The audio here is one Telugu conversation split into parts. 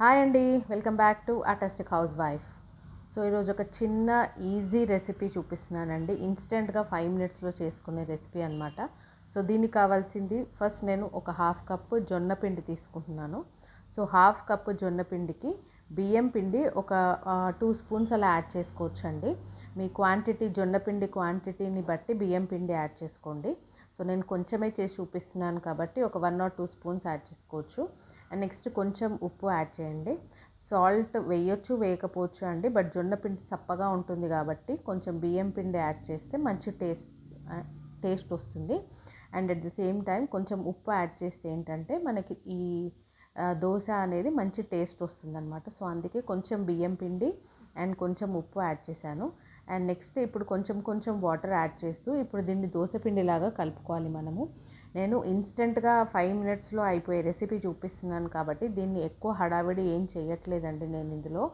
హాయ్ అండి welcome back to artistic housewife so ఈరోజు ఒక చిన్న ఈజీ రెసిపీ చూపిస్తున్నానండి. ఇన్స్టెంట్గా ఫైవ్ మినిట్స్లో చేసుకునే రెసిపీ అనమాట సో దీనికి కావాల్సింది ఫస్ట్ నేను ఒక హాఫ్ కప్పు జొన్న పిండి తీసుకుంటున్నాను. సో హాఫ్ కప్పు జొన్న పిండికి బియ్యం పిండి ఒక టూ స్పూన్స్ అలా యాడ్ చేసుకోవచ్చండి. మీ క్వాంటిటీ జొన్న పిండి క్వాంటిటీని బట్టి బియ్యం పిండి యాడ్ చేసుకోండి. సో నేను కొంచెమే చేసి చూపిస్తున్నాను కాబట్టి ఒక one or two spoons add చేసుకోవచ్చు. అండ్ నెక్స్ట్ కొంచెం ఉప్పు యాడ్ చేయండి. సాల్ట్ వేయొచ్చు వేయకపోవచ్చు అండి. బట్ జొన్న పిండి చప్పగా ఉంటుంది కాబట్టి కొంచెం బియ్యం పిండి యాడ్ చేస్తే మంచి టేస్ట్ టేస్ట్ వస్తుంది. And at the same time కొంచెం ఉప్పు యాడ్ చేస్తే ఏంటంటే మనకి ఈ దోశ అనేది మంచి టేస్ట్ వస్తుందన్నమాట. సో అందుకే కొంచెం బియ్యం పిండి అండ్ కొంచెం ఉప్పు యాడ్ చేశాను. అండ్ నెక్స్ట్ ఇప్పుడు కొంచెం కొంచెం వాటర్ యాడ్ చేస్తూ ఇప్పుడు దీన్ని దోశ పిండిలాగా కలుపుకోవాలి మనము. నేను ఇన్స్టెంట్గా ఫైవ్ మినిట్స్లో అయిపోయే రెసిపీ చూపిస్తున్నాను కాబట్టి దీన్ని ఎక్కువ హడావిడి ఏం చేయట్లేదండి నేను ఇందులో.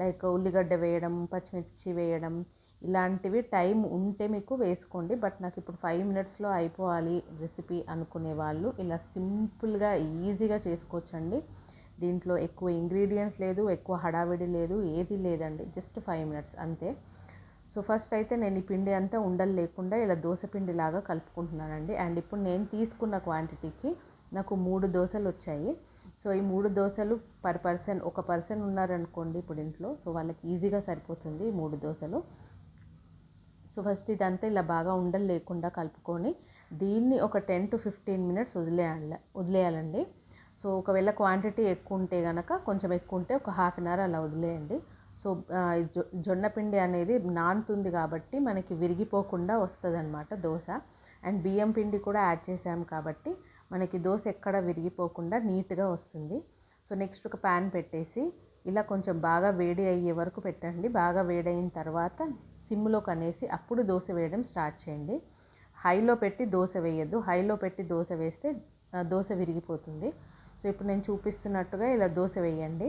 లైక్ ఉల్లిగడ్డ వేయడం పచ్చిమిర్చి వేయడం ఇలాంటివి టైం ఉంటే మీకు వేసుకోండి. బట్ నాకు ఇప్పుడు ఫైవ్ మినిట్స్లో అయిపోవాలి రెసిపీ అనుకునే వాళ్ళు ఇలా సింపుల్గా ఈజీగా చేసుకోవచ్చండి. దీంట్లో ఎక్కువ ఇంగ్రీడియంట్స్ లేదు ఎక్కువ హడావిడి లేదు ఏది లేదండి. జస్ట్ ఫైవ్ మినిట్స్ అంతే. సో ఫస్ట్ అయితే నేను ఈ పిండి అంతా ఉండలు లేకుండా ఇలా దోశ పిండి లాగా కలుపుకుంటున్నానండి. అండ్ ఇప్పుడు నేను తీసుకున్న క్వాంటిటీకి నాకు మూడు దోశలు వచ్చాయి. సో ఈ మూడు దోశలు పర్ పర్సన్ ఒక పర్సన్ ఉన్నారనుకోండి ఇప్పుడు ఇంట్లో సో వాళ్ళకి ఈజీగా సరిపోతుంది ఈ మూడు దోశలు. సో ఫస్ట్ ఇదంతా ఇలా బాగా ఉండలు లేకుండా కలుపుకొని దీన్ని ఒక టెన్ టు ఫిఫ్టీన్ మినిట్స్ వదిలేయాలి వదిలేయాలండి. సో ఒకవేళ క్వాంటిటీ ఎక్కువ ఉంటే కనుక కొంచెం ఎక్కువ ఉంటే ఒక హాఫ్ అన్ అవర్ అలా వదిలేయండి. సో జొ జొన్న పిండి అనేది నానుతుంది కాబట్టి మనకి విరిగిపోకుండా వస్తుంది అనమాట దోశ. అండ్ బియ్యం పిండి కూడా యాడ్ చేసాము కాబట్టి మనకి దోశ ఎక్కడ విరిగిపోకుండా నీట్గా వస్తుంది. సో నెక్స్ట్ ఒక ప్యాన్ పెట్టేసి ఇలా కొంచెం బాగా వేడి అయ్యే వరకు పెట్టండి. బాగా వేడైన తర్వాత సిమ్లో కనేసి అప్పుడు దోశ వేయడం స్టార్ట్ చేయండి. హైలో పెట్టి దోశ వేయద్దు. హైలో పెట్టి దోశ వేస్తే దోశ విరిగిపోతుంది. సో ఇప్పుడు నేను చూపిస్తున్నట్టుగా ఇలా దోశ వేయండి.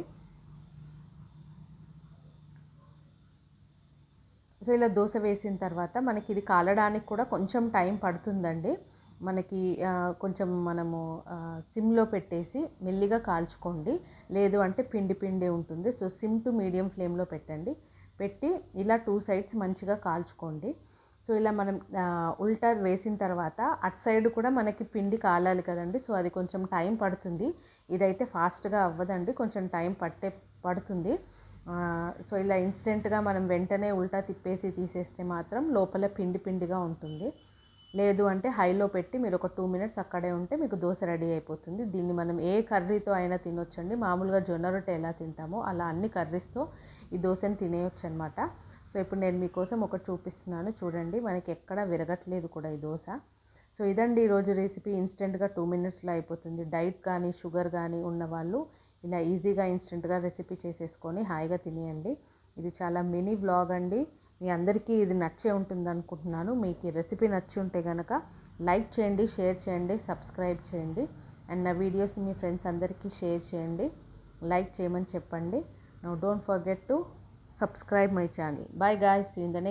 సో ఇలా దోశ వేసిన తర్వాత మనకి ఇది కాలడానికి కూడా కొంచెం టైం పడుతుందండి. మనకి కొంచెం మనము సిమ్లో పెట్టేసి మెల్లిగా కాల్చుకోండి. లేదు అంటే పిండి పిండి ఉంటుంది. సో సిమ్ టు మీడియం ఫ్లేమ్లో పెట్టండి. పెట్టి ఇలా టూ సైడ్స్ మంచిగా కాల్చుకోండి. సో ఇలా మనం ఉల్టా వేసిన తర్వాత అటు సైడ్ కూడా మనకి పిండి కాలాలి కదండి. సో అది కొంచెం టైం పడుతుంది. ఇదైతే ఫాస్ట్గా అవ్వదండి. కొంచెం టైం పట్టే పడుతుంది. సో ఇలా ఇన్స్టెంట్గా మనం వెంటనే ఉల్టా తిప్పేసి తీసేస్తే మాత్రం లోపల పిండి పిండిగా ఉంటుంది. లేదు అంటే హైలో పెట్టి మీరు ఒక టూ మినిట్స్ అక్కడే ఉంటే మీకు దోశ రెడీ అయిపోతుంది. దీన్ని మనం ఏ కర్రీతో అయినా తినొచ్చండి. మామూలుగా జొన్న రొట్టె ఎలా తింటామో అలా అన్ని కర్రీస్తో ఈ దోశని తినేయొచ్చు అనమాట సో ఇప్పుడు నేను మీకోసం ఒకటి చూపిస్తున్నాను. చూడండి మనకి ఎక్కడ విరగట్లేదు కూడా ఈ దోశ. సో ఇదండి ఈరోజు రెసిపీ. ఇన్స్టెంట్గా టూ మినిట్స్లో అయిపోతుంది. డైట్ కానీ షుగర్ కానీ ఉన్న వాళ్ళు ఇలా ఈజీగా ఇన్స్టెంట్గా రెసిపీ చేసేసుకొని హాయిగా తినేయండి. ఇది చాలా మినీ బ్లాగ్ అండి. మీ అందరికీ ఇది నచ్చే ఉంటుంది అనుకుంటున్నాను మీకు ఈ రెసిపీ నచ్చి ఉంటే కనుక లైక్ చేయండి షేర్ చేయండి సబ్స్క్రైబ్ చేయండి. అండ్ నా వీడియోస్ని మీ ఫ్రెండ్స్ అందరికీ షేర్ చేయండి. లైక్ చేయమని చెప్పండి. No don't forget to subscribe my channel. Bye guy see you in the